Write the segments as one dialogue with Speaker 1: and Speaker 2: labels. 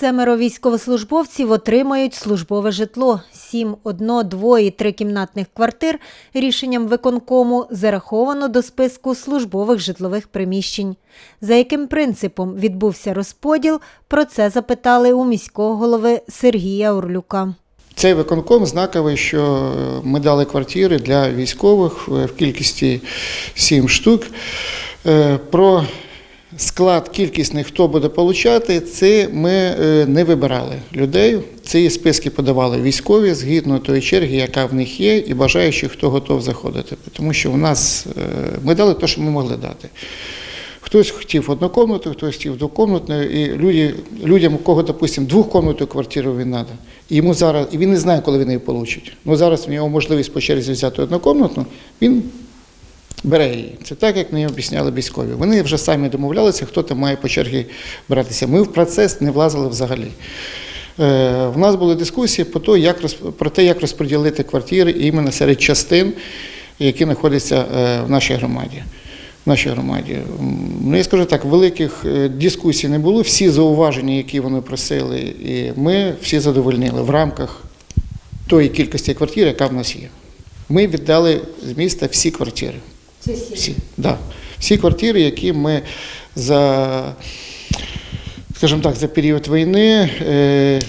Speaker 1: Семеро військовослужбовців отримають службове житло. Сім одно, дво і трикімнатних квартир рішенням виконкому зараховано до списку службових житлових приміщень. За яким принципом відбувся розподіл, про це запитали у міського голови Сергія Орлюка.
Speaker 2: Цей виконком знаковий, що ми дали квартири для військових в кількості 7 штук. Е, Про склад кількісний, хто буде получати, це ми е, не вибирали людей. Ці списки подавали військові згідно тої черги, яка в них є, і бажаючи, хто готов заходити. Тому що у нас е, ми дали те, що ми могли дати. Хтось хотів однокомнатну, хтось хотів двокомнатну, і люди, людям, у кого, допустимо, двохкомнатну квартиру він треба, і йому зараз, і він не знає, коли він її получить. Ну зараз в нього можливість по черзі взяти однокомнатну, він бере її. Це так, як мені об'ясняли військові. Вони вже самі домовлялися, хто там має по черзі братися. Ми в процес не влазили взагалі. Е, В нас були дискусії про те, як, про те, як розподілити квартири іменно серед частин, які знаходяться е, в нашій громаді. В нашій громаді. Ну, я скажу так, великих е, дискусій не було. Всі зауваження, які вони просили, і ми всі задовольнили в рамках тої кількості квартир, яка в нас є. Ми віддали з міста всі квартири. Всі, да. всі квартири, які ми за, скажімо так, за період війни е,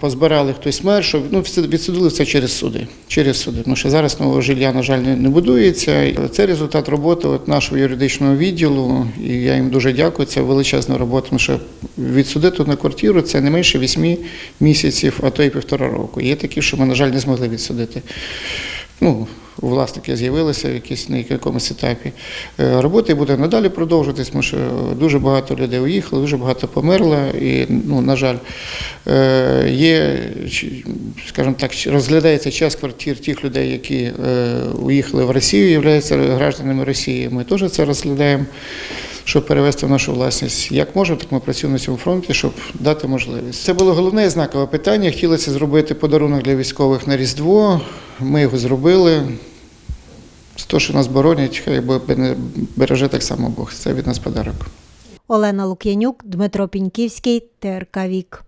Speaker 2: позбирали хтось мер, що ну, все- відсудили це через суди. Через суди. Тому що зараз нового жилья, на жаль, не, будується. Це результат роботи от нашого юридичного відділу, і я їм дуже дякую. Це величезна робота, тому що відсудити на квартиру це не менше 8 місяців, а то й півтора року. Є такі, що ми, на жаль, не змогли відсудити ну, власники з'явилися в якійсь на якомусь етапі. Е, Роботи буде надалі продовжуватись, тому що дуже багато людей уїхало, дуже багато померло. І, ну, на жаль, е, є, скажімо так, розглядається час квартир тих людей, які е, уїхали в Росію, являються гражданами Росії. Ми теж це розглядаємо. Щоб перевести в нашу власність як можемо, так ми працюємо на цьому фронті, щоб дати можливість. Це було головне знакове питання. Хотілося зробити подарунок для військових на Різдво. Ми його зробили. Того, що нас боронять, хай береже так само Бог. Це від нас подарок.
Speaker 1: Олена Лук'янюк, Дмитро Піньківський, ТРК Вік.